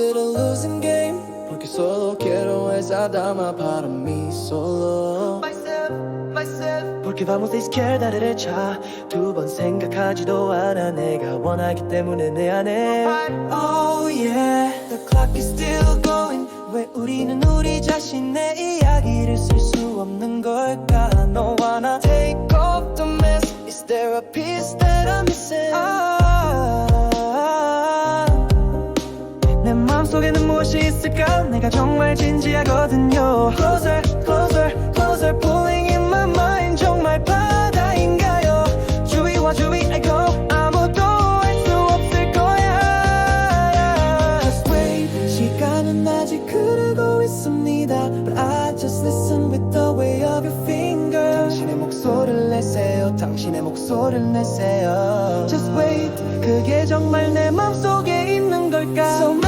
It a losing game? Porque solo quiero esa dama para mí solo myself, myself Porque vamos de izquierda a derecha 두 번 생각하지도 않아 내가 원하기 때문에 내 안에 Oh yeah The clock is still going 왜 우리는 우리 자신의 이야기를 쓸 수 없는 걸까 있을까 내가 정말 진지하거든요 Closer, closer, closer Pulling in my mind 정말 바다인가요 주위와 주위 I go 아무도 알 수 없을 거야 Just wait 시간은 아직 흐르고 있습니다 But I just listen with the way of your finger 당신의 목소리를 내세요 당신의 목소리를 내세요 Just wait 그게 정말 내 맘속에 있는 걸까 So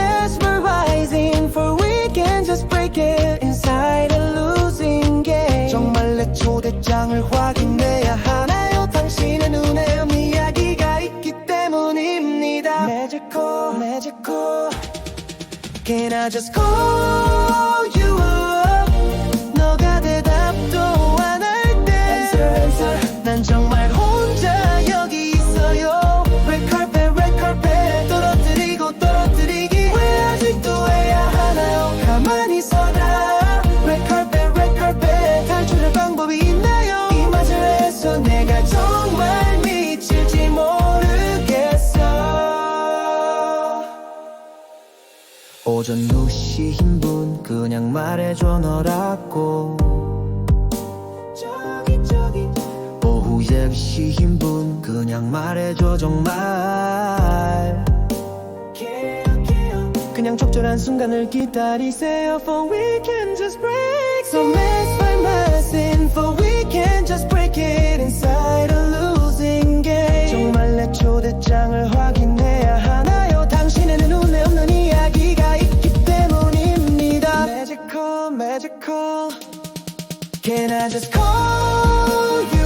초대장을 확인해야 하나요? 당신의 눈에 이야기가 있기 때문입니다. Magical. Can I just call 오전 2시 흰분 그냥 말해줘 너라고. 저기 저기. 오후 10시 흰분 그냥 말해줘 정말. 그냥 적절한 순간을 기다리세요. For we can just break. So mesmerizing For we can Magical magical. Can I just call you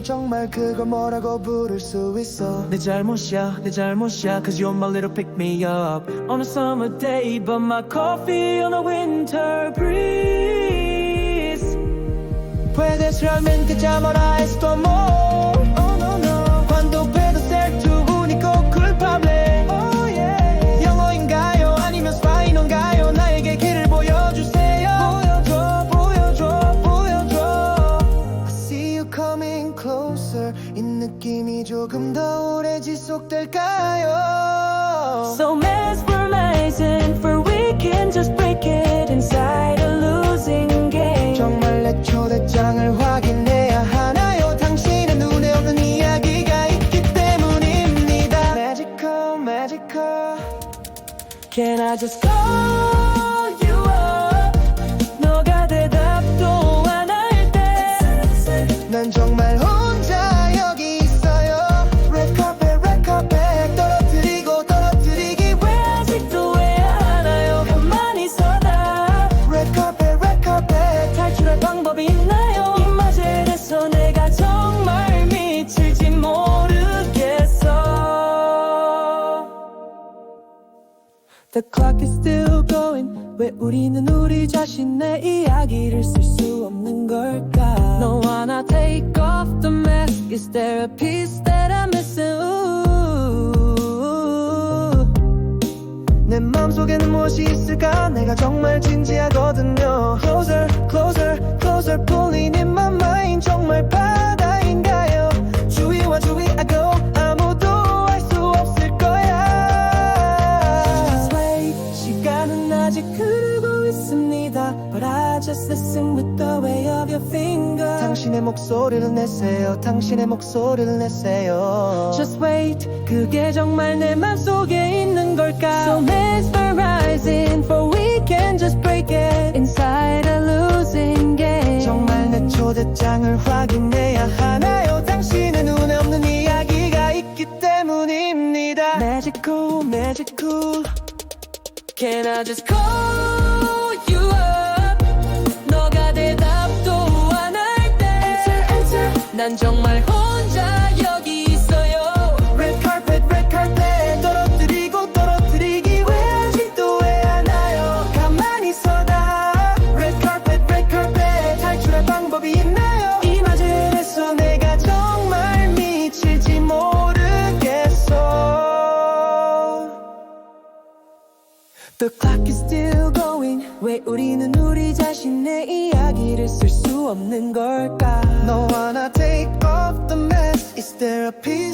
losing game 정말 그걸 뭐라고 부를 수 있어 내 잘못이야 내 잘못이야 Cause you're my little pick me up On a summer day But my coffee on a winter breeze Puedes realmente llamar a esto amor 오래 지속될까요 So mesmerizing for we can just break it inside a losing game 정말 내 초대장을 확인해야 하나요 당신의 눈에 없는 이야기가 있기 때문입니다 Magical magical Can I just call The clock is still going 왜 우리는 우리 자신의 이야기를 쓸 수 없는 걸까 No wanna take off the mask Is there a piece that I'm missing Ooh. 내 맘속에는 무엇이 있을까 내가 정말 진지하거든요 Closer, closer, closer Pulling in my mind 정말 바다 dancing with the way of your finger. 당신의 목소리를 내세요. 당신의 목소리를 내세요. Just wait. 그게 정말 내 맘속에 있는 걸까? So mesmerizing for we can just break it inside a losing game. 정말 내 초대장을 확인해야 하나요? 당신의 눈에 없는 이야기가 있기 때문입니다. Magic cool, magic cool. Can I just call? 난 정말 혼자 여기 있어요. Red carpet red carpet 떨어뜨리고 떨어뜨리기 왜 아직도 왜 하나요? 가만히 서다. Red carpet red carpet 탈출할 방법이 있나요? 이 맞을에서 내가 정말 미칠지 모르겠어. The clock is still going. 왜 우리는 우리 자신의 이야기를 쓸 수 없는 걸까? wanna take a piece